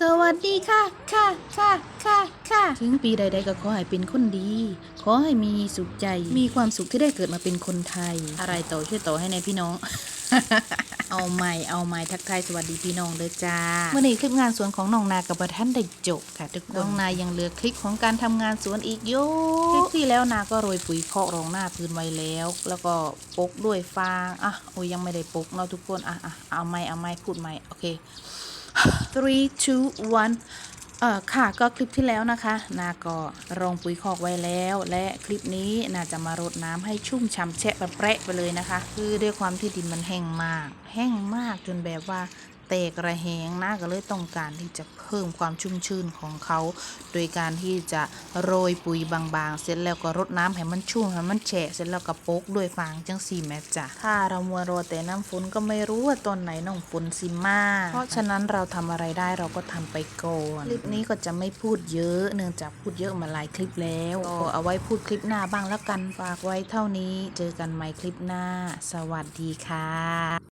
สวัสดีค่ะ ค่ะค่ะค่ะค่ะ ถึงปีใด ๆ ก็ขอให้เป็นคนดี ขอให้มีสุขใจ มีความสุขที่ได้เกิดมาเป็นคนไทย อะไรต่อช่วยต่อให้ในพี่น้อง เอาใหม่ เอาใหม่ทักทายสวัสดีพี่น้องเด้อจ้า เมื่อนี้คลิปงานสวนของน้องนากับท่านได้จบค่ะทุกคนน้องนายังเหลือคลิปของการทำงานสวนอีกเยอะคลิปที่แล้วนาก็โรยปุ๋ยเคาะรองหน้าพื้นไว้แล้ว แล้วก็ปกด้วยฟางอะโอ้ยยังไม่ได้ปกเนาะทุกคนอะอะเอาใหม่เอาใหม่พูดใหม่โอเค three two one เอ่อค่ะก็คลิปที่แล้วนะคะนาก็รองปุ๋ยคอกไว้แล้ว และคลิปนี้นาจะมารดน้ำให้ชุ่มฉ่ำแฉะปะแปะไปเลยนะคะ คือด้วยความที่ดินมันแห้งมาก แห้งมากจนแบบว่า แตกระแหงนาก็เลยต้องการที่จะเพิ่มความชุ่มชื้นของเขา โดยการที่จะโรยปุ๋ยบางๆ เสร็จแล้วก็รดน้ำให้มันชุ่มให้มันแฉะเสร็จแล้วก็โปกด้วยฟางจังสี่แม่จ้ะถ้าเรามัวรอแต่น้ำฝนก็ไม่รู้ว่าตอนไหนน้องฝนสิมา เพราะฉะนั้นเราทำอะไรได้เราก็ทำไปก่อนคลิปนี้ก็จะไม่พูดเยอะ เนื่องจากพูดเยอะมาหลายคลิปแล้วก็เอาไว้พูดคลิปหน้าบ้างแล้วกันฝากไว้เท่านี้ เจอกันใหม่คลิปหน้า สวัสดีค่ะ